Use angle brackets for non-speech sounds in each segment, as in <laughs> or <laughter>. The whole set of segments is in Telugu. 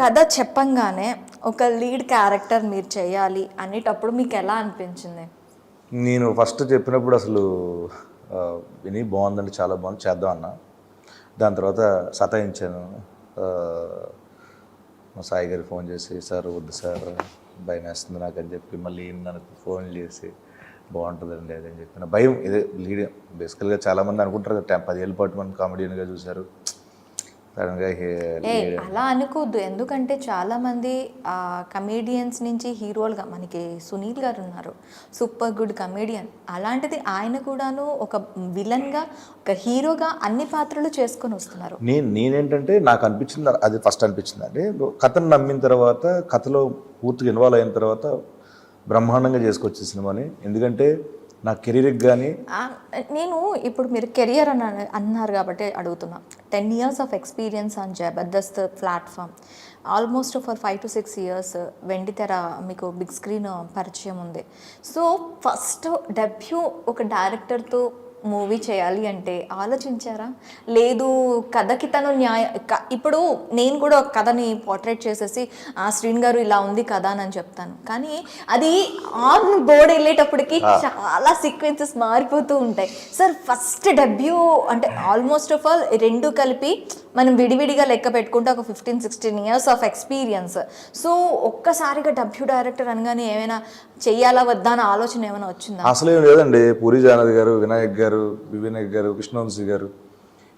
కథ చెప్పంగానే ఒక లీడ్ క్యారెక్టర్ మీరు చేయాలి అనేటప్పుడు మీకు ఎలా అనిపించింది? నేను ఫస్ట్ చెప్పినప్పుడు అసలు విని బాగుందండి చాలా బాగుంది చేద్దాం అన్న. దాని తర్వాత సతాయించాను. మా సాయి గారికి ఫోన్ చేసి సార్ వద్దు సార్ భయం వేస్తుంది నాకు అని చెప్పి మళ్ళీ నాకు ఫోన్ చేసి బాగుంటుందండి అదని చెప్పిన భయం ఇదే లీడ్ బేసికల్గా చాలామంది అనుకుంటారు కదా టెం- పదేళ్ళ పాటు మనం కామెడీగా చూశారు. అలా అనుకోవద్దు. ఎందుకంటే చాలా మంది కమేడియన్స్ నుంచి హీరోలుగా మనకి సునీల్ గారు ఉన్నారు. Super good comedian. అలాంటిది ఆయన కూడాను ఒక విలన్గా ఒక హీరోగా అన్ని పాత్రలు చేసుకొని వస్తున్నారు. నేను నేనేంటంటే నాకు అనిపించింది అది ఫస్ట్ అనిపించింది అంటే కథను నమ్మిన తర్వాత కథలో పూర్తిగా ఇన్వాల్వ్ అయిన తర్వాత బ్రహ్మాండంగా చేసుకొచ్చే సినిమాని. ఎందుకంటే నా కెరీర్కి కానీ నేను ఇప్పుడు మీరు కెరియర్ అని అన్నారు కాబట్టి అడుగుతున్నా. Ten years of experience on Jabardasth platform almost for five to six years వెండితెర మీకు బిగ్ స్క్రీన్ పరిచయం ఉంది. సో ఫస్ట్ డెబ్యూ ఒక డైరెక్టర్తో మూవీ చేయాలి అంటే ఆలోచించారా? లేదు కథకి తను న్యాయ ఇప్పుడు నేను కూడా ఒక కథని పోర్ట్రేట్ చేసేసి ఆ శ్రీన్ గారు ఇలా ఉంది కదా అని చెప్తాను. కానీ అది ఆన్ బోర్డ్ వెళ్ళేటప్పటికి చాలా సీక్వెన్సెస్ మారిపోతూ ఉంటాయి. సార్ ఫస్ట్ డెబ్యూ అంటే ఆల్మోస్ట్ ఆఫ్ ఆల్ రెండు కలిపి మనం విడివిడిగా లెక్క పెట్టుకుంటే ఒక fifteen sixteen years of experience. So ఒక్కసారిగా డెబ్యూ డైరెక్టర్ అనగానే ఏమైనా చెయ్యాలా వద్దా అన్న ఆలోచన ఏమైనా వచ్చిందా? అసలు ఏం లేదండి. పూరి జానద్ గారు వినాయక్ గారు వినాయక్ గారు కృష్ణవంశీ గారు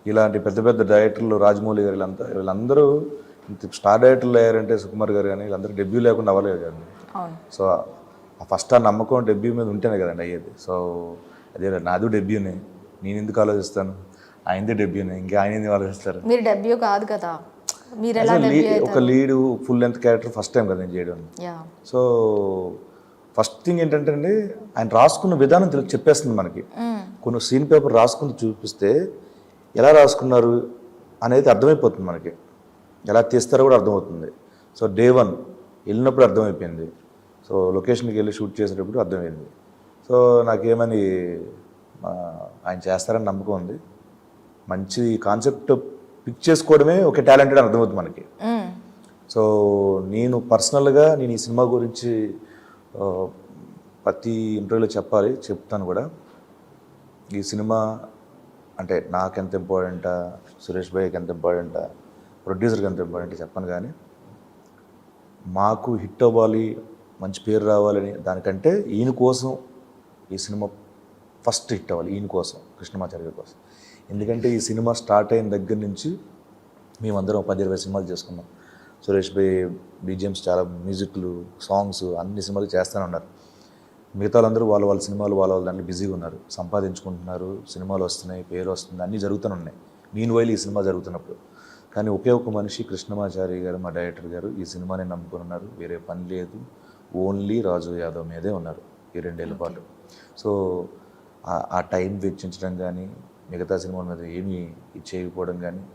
ఇలాంటి పెద్ద పెద్ద డైరెక్టర్లు రాజమౌళి గారు వీళ్ళంతా వీళ్ళందరూ ఇంత స్టార్ డైరెక్టర్లు అయ్యారంటే సుకుమార్ గారు కానీ వీళ్ళందరూ డెబ్యూ లేకుండా అవ్వలేదు కదండి. సో ఆ ఫస్ట్ ఆ నమ్మకం డెబ్యూ మీద ఉంటేనే కదండి అయ్యేది. సో అదే నాది డెబ్యూనే. నేను ఎందుకు ఆలోచిస్తాను? ఆయనదే డెబ్యూనే. ఇంకా ఆయన ఎందుకు ఆలోచిస్తారు? మీరు డెబ్యూ కాదు కదా. ఒక lead full length character first time కదా నేను చేయడం. సో ఫస్ట్ థింగ్ ఏంటంటే అండి ఆయన రాసుకున్న విధానం చెప్పేస్తుంది మనకి. కొన్ని సీన్ పేపర్ రాసుకుని చూపిస్తే ఎలా రాసుకున్నారు అనేది అర్థమైపోతుంది మనకి. ఎలా తీస్తారో కూడా అర్థమవుతుంది. సో డే వన్ వెళ్ళినప్పుడు అర్థమైపోయింది. సో లొకేషన్కి వెళ్ళి షూట్ చేసేటప్పుడు అర్థమైంది. సో నాకేమని ఆయన చేస్తారని నమ్మకం ఉంది. మంచి కాన్సెప్ట్ పిక్ చేసుకోవడమే ఒక టాలెంటెడ్ అని అర్థమవుతుంది మనకి. సో నేను పర్సనల్గా నేను ఈ సినిమా గురించి ప్రతి ఇంటర్వ్యూలో చెప్పాలి చెప్తాను కూడా. ఈ సినిమా అంటే నాకెంత ఇంపార్టెంటా సురేష్ భాయ్కి ఎంత ఇంపార్టెంటా ప్రొడ్యూసర్కి ఎంత ఇంపార్టెంట్ చెప్పను కానీ మాకు హిట్ అవ్వాలి మంచి పేరు రావాలని దానికంటే ఈయన కోసం ఈ సినిమా ఫస్ట్ హిట్ అవ్వాలి ఈయన కోసం కృష్ణమాచార్య కోసం. ఎందుకంటే ఈ సినిమా స్టార్ట్ అయిన దగ్గర నుంచి మేమందరం పది ఇరవై సినిమాలు చేసుకున్నాం. సురేష్ భాయ్ బీజిఎమ్స్ చాలా మ్యూజిక్లు సాంగ్స్ అన్ని సినిమాలు చేస్తూనే ఉన్నారు. మిగతా వాళ్ళందరూ వాళ్ళ వాళ్ళ సినిమాలు వాళ్ళ వాళ్ళ దాంట్లో బిజీగా ఉన్నారు. సంపాదించుకుంటున్నారు సినిమాలు వస్తున్నాయి పేరు వస్తుంది అన్నీ జరుగుతూనే ఉన్నాయి. మీన్ వైల్ ఈ సినిమా జరుగుతున్నప్పుడు. కానీ ఒకే ఒక మనిషి కృష్ణమాచారి గారు మా డైరెక్టర్ గారు ఈ సినిమాని నమ్ముకుని ఉన్నారు. వేరే పని లేదు. ఓన్లీ రాజు యాదవ్ మీదే ఉన్నారు ఈ రెండేళ్ళ పాటు. సో ఆ- ఆ టైం వెచ్చించడం కానీ మిగతా సినిమాల మీద ఏమీ చేయకపోవడం కానీ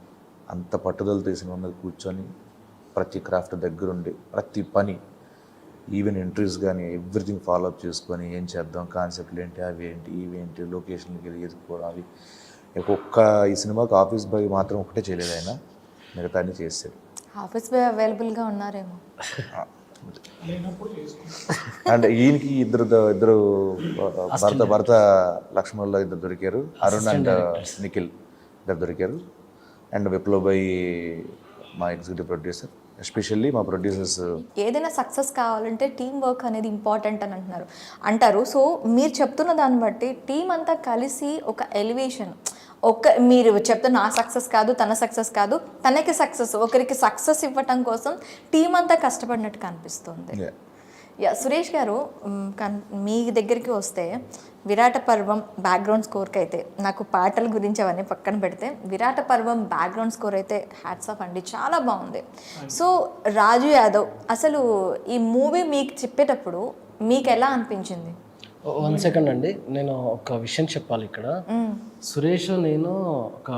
అంత పట్టుదలతో ఈ సినిమా మీద కూర్చొని ప్రతి క్రాఫ్ట్ దగ్గరుండి ప్రతి పని ఈవెన్ ఇంటర్వ్యూస్ కానీ ఎవ్రీథింగ్ ఫాలో అప్ చేసుకొని ఏం చేద్దాం కాన్సెప్ట్లు ఏంటి అవి ఏంటి ఇవి ఏంటి లొకేషన్కి వెళ్ళి ఎదుర్కోవడం అవి. ఒక్క ఈ సినిమాకి ఆఫీస్ బాయ్ మాత్రం ఒకటే చేయలేదు ఆయన మిగతా అన్ని చేశాడు ఆఫీస్ బాయ్ అవైలబుల్గా ఉన్నారేమో. అండ్ ఈయనకి ఇద్దరు ఇద్దరు భర్త భర్త లక్ష్మణుల్లో ఇద్దరు దొరికారు అరుణ్ అండ్ నిఖిల్ ఇద్దరు దొరికారు. అండ్ విప్లవ్ బై మా ఎగ్జిక్యూటివ్ ప్రొడ్యూసర్. ఎస్పెషల్లీ మా ప్రొడ్యూసర్స్. ఏదైనా సక్సెస్ కావాలంటే టీం వర్క్ అనేది ఇంపార్టెంట్ అని అంటున్నారు. అంటారు. సో మీరు చెప్తున్న దాన్ని బట్టి టీం అంతా కలిసి ఒక ఎలివేషన్ ఒక మీరు చెప్తున్న నా సక్సెస్ కాదు తన సక్సెస్ కాదు తనకి సక్సెస్ ఒకరికి సక్సెస్ ఇవ్వటం కోసం టీం అంతా కష్టపడినట్టు కనిపిస్తుంది. యా సురేష్ గారు మీ దగ్గరికి వస్తే విరాట పర్వం బ్యాక్గ్రౌండ్ స్కోర్కి అయితే నాకు పాటల గురించి అవన్నీ పక్కన పెడితే విరాట పర్వం బ్యాక్గ్రౌండ్ స్కోర్ అయితే హ్యాట్స్ ఆఫ్ అండి. చాలా బాగుంది. సో రాజు యాదవ్ అసలు ఈ మూవీ మీకు చెప్పేటప్పుడు మీకు ఎలా అనిపించింది? వన్ సెకండ్ అండి. నేను ఒక విషయం చెప్పాలి ఇక్కడ. సురేష్ నేను ఒక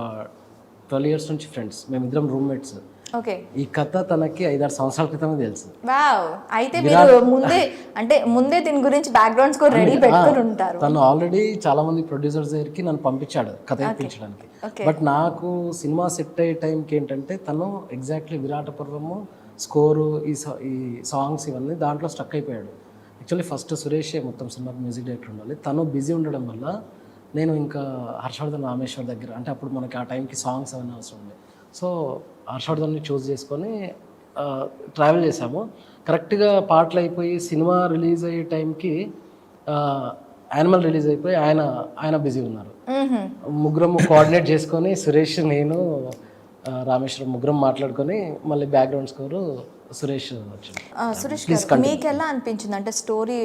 ట్వెల్వ్ ఇయర్స్ నుంచి ఫ్రెండ్స్ మేమిద్దరం రూమ్మేట్స్ ఓకే. ఈ కథ తనకి ఐదారు సంవత్సరాల క్రితమే తెలుసు. వావ్. అయితే మీరు ముందే అంటే ముందే దీని గురించి బ్యాక్గ్రౌండ్ స్కోర్ రెడీ పెట్టుకుని ఉంటారు. తను ఆల్రెడీ చాలా మంది ప్రొడ్యూసర్స్ దగ్గరికి నన్ను పంపించాడు కథ ఇప్పించడానికి. బట్ నాకు సినిమా సెట్ అయ్యే టైంకి ఏంటంటే తను ఎగ్జాక్ట్లీ విరాట పర్వము స్కోరు ఈ ఈ సాంగ్స్ ఇవన్నీ దాంట్లో స్టక్ అయిపోయాడు. యాక్చువల్లీ ఫస్ట్ సురేషే మొత్తం సినిమాకి మ్యూజిక్ డైరెక్టర్ ఉండాలి. తను బిజీ ఉండడం వల్ల నేను ఇంకా హర్షవర్ధన్ రామేశ్వర్ దగ్గర అంటే అప్పుడు మనకి ఆ టైంకి సాంగ్స్ అవన్నీ అవసరం ఉంది సో హర్షవర్ధన్ని చూస్ చేసుకొని ట్రావెల్ చేసాము కరెక్ట్గా పాటలు అయిపోయి సినిమా రిలీజ్ అయ్యే టైంకి యానిమల్ రిలీజ్ అయిపోయి ఆయన ఆయన బిజీ ఉన్నారు. ముగ్గురం కోఆర్డినేట్ చేసుకొని సురేష్ నేను రామేశ్వరం ముగ్గురం మాట్లాడుకొని మళ్ళీ బ్యాక్గ్రౌండ్ స్కోరు సురేష్ సురేష్ మీకు ఎలా అనిపించింది? అంటే స్టోరీ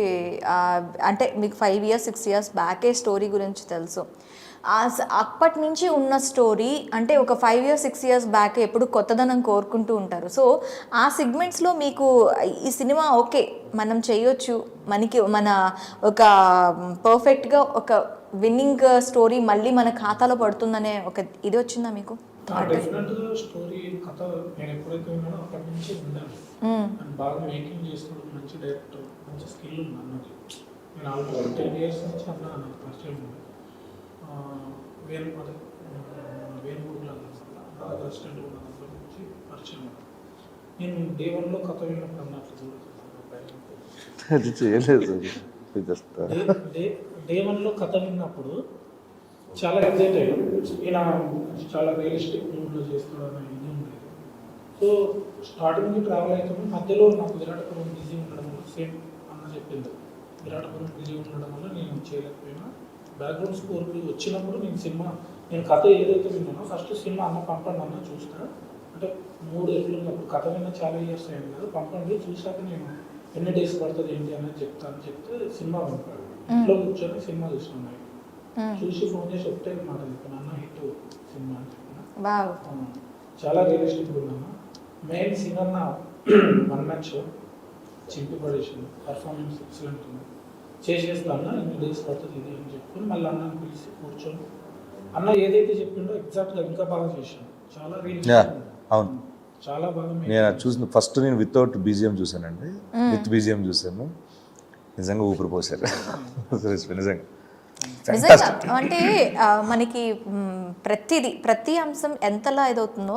అంటే మీకు ఫైవ్ ఇయర్స్ సిక్స్ ఇయర్స్ బ్యాకే స్టోరీ గురించి తెలుసు. అప్పటి నుంచి ఉన్న స్టోరీ అంటే ఒక five years six years back ఎప్పుడు కొత్తదనం కోరుకుంటూ ఉంటారు. సో ఆ సిగ్మెంట్స్లో మీకు ఈ సినిమా ఓకే మనం చేయొచ్చు. మనకి మన ఒక పర్ఫెక్ట్గా ఒక విన్నింగ్ స్టోరీ మళ్ళీ మన ఖాతాలో పడుతుందనే ఒక ఇది వచ్చిందా మీకు? డెఫినెట్గా స్టోరీ కథ నేను ఎప్పుడైతే విన్నానో అప్పటి నుంచి ఉండాలి అండ్ బాగా మేకింగ్ చేస్తున్నాడు మంచి డైరెక్టర్ మంచి స్కిల్ ఉంది అన్నది నేను ఆల్మోస్ట్ టెన్ ఇయర్స్ నుంచి అన్న నాకు పరిచయం ఉంది. వేణుగూడలో బాగా అసిస్టెంట్ ఉన్న దగ్గర నుంచి పరిచయం నేను డే వన్లో కథ విన్నప్పుడు అన్నట్లు చూడలేదు. అది చేయలేదు. జస్ట్ డే డే డే వన్లో కథ విన్నప్పుడు చాలా ఎగ్జైట్ అయ్యాను ఈయన చాలా రియలిస్టిక్ మూడ్లో చేస్తాడు అనే ఇది ఉండేది సో స్టార్టింగ్ నుంచి ట్రావెల్ అవుతుంది మధ్యలో నాకు విరాటపురం బిజీ ఉండడం వల్ల సేమ్ అన్న చెప్పింది. విరాటపురం బిజీ ఉండడం వల్ల నేను చేయలేకపోయినా బ్యాక్గ్రౌండ్ స్కోర్ వచ్చినప్పుడు నేను సినిమా నేను కథ ఏదైతే విన్నానో ఫస్ట్ సినిమా అన్న పంపండి అన్న చూస్తా. అంటే మూడు ఎట్లుంది అప్పుడు కథ విన్న చాలా ఇయర్స్ అయింది కదా పంపండి చూసాక నేను ఎన్ని డేస్ పడుతుంది ఏంటి అనేది చెప్తాను చెప్తే సినిమా పంపాడు. ఇంట్లో కూర్చొని సినిమా చూస్తున్నాను చూసి ఫోన్ చేసి ఒకటే మాట చెప్పాను అన్న హిట్ సినిమా అని చెప్పిన. చాలా రియలిస్టిక్ ఉన్నాను మెయిన్ సింగర్ నా వన్ మ్యాచ్ చింపి పడేసింది పర్ఫార్మెన్స్ ఎక్సలెంట్ ఉంది. చేసేస్తాను ఎన్ని డేస్ పడుతుంది ఇది అని చెప్పుకొని మళ్ళీ అన్నని పిలిచి కూర్చొని అన్న ఏదైతే చెప్పిండో ఎగ్జాక్ట్గా ఇంకా బాగా చేశాను చాలా రియలిస్టిక్ అవును. చాలా బాగా నేను చూసిన ఫస్ట్ నేను వితౌట్ బీజిఎం చూశానండి. విత్ బీజిఎం చూశాను. నిజంగా ఊపిరి పోసారు <laughs> నిజంగా. నిజంగా. అంటే మనకి ప్రతిది ప్రతి అంశం ఎంతలా ఇదవుతుందో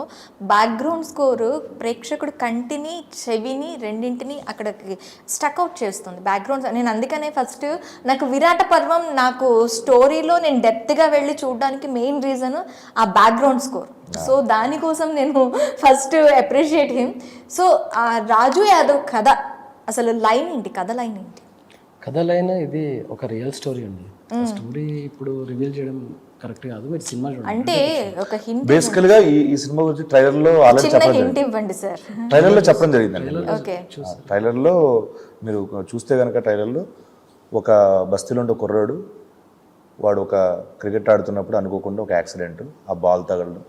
బ్యాక్గ్రౌండ్ స్కోర్ ప్రేక్షకుడు కంటిని చెవిని రెండింటిని అక్కడికి స్టక్ అవుట్ చేస్తుంది. బ్యాక్గ్రౌండ్ నేను అందుకనే ఫస్ట్ నాకు విరాట పర్వం నాకు స్టోరీలో నేను డెప్త్గా వెళ్ళి చూడడానికి మెయిన్ రీజన్ ఆ బ్యాక్గ్రౌండ్ స్కోర్ సో దానికోసం నేను ఫస్ట్ అప్రిషియేట్ హిమ్ సో ఆ రాజు యాదవ్ కథ అసలు లైన్ ఏంటి? కథ లైన్ ఏంటి? కథలైన ఇది ఒక రియల్ స్టోరీ అండి. స్టోరీ ఇప్పుడు రివీల్ చేయడం కరెక్ట్ కాదు మీరు సినిమా చూడండి. అంటే ఒక హింట్ బేసికల్గా ఈ ఈ సినిమా గురించి ట్రైలర్లో ఆల్రెడీ చిన్న చెప్పడం హింట్ ఇవ్వండి సార్. ట్రైలర్లో చెప్పడం జరిగిందండి. ఓకే. ట్రైలర్లో మీరు చూస్తే కనుక ట్రైలర్లో ఒక బస్తీలో ఉండే కుర్రాడు వాడు ఒక క్రికెట్ ఆడుతున్నప్పుడు అనుకోకుండా ఒక యాక్సిడెంట్ ఆ బాల్ తగలడం.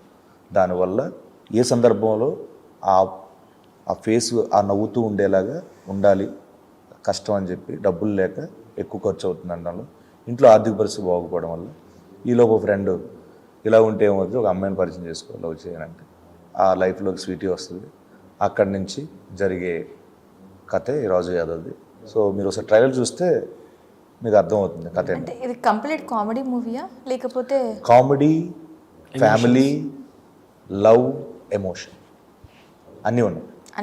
దానివల్ల ఏ సందర్భంలో ఆ ఆ ఫేస్ ఆ నవ్వుతూ ఉండేలాగా ఉండాలి కష్టం అని చెప్పి డబ్బులు లేక ఎక్కువ ఖర్చు అవుతుంది అనడంలో ఇంట్లో ఆర్థిక పరిస్థితి బాగుపడడం వల్ల ఈలోపు ఒక ఫ్రెండ్ ఇలా ఉంటే ఏమవుతుంది ఒక అమ్మాయిని పరిచయం చేసుకోవాలి లవ్ చేయాలంటే. ఆ లైఫ్లోకి స్వీటీ వస్తుంది. అక్కడి నుంచి జరిగే కథే ఈ రాజు యాదవ్ది. సో మీరు ఒకసారి ట్రైలర్ చూస్తే మీకు అర్థమవుతుంది కథ అంటే ఇది కంప్లీట్ కామెడీ మూవీయా లేకపోతే కామెడీ ఫ్యామిలీ లవ్ ఎమోషన్ అన్నీ ఉన్నాయి.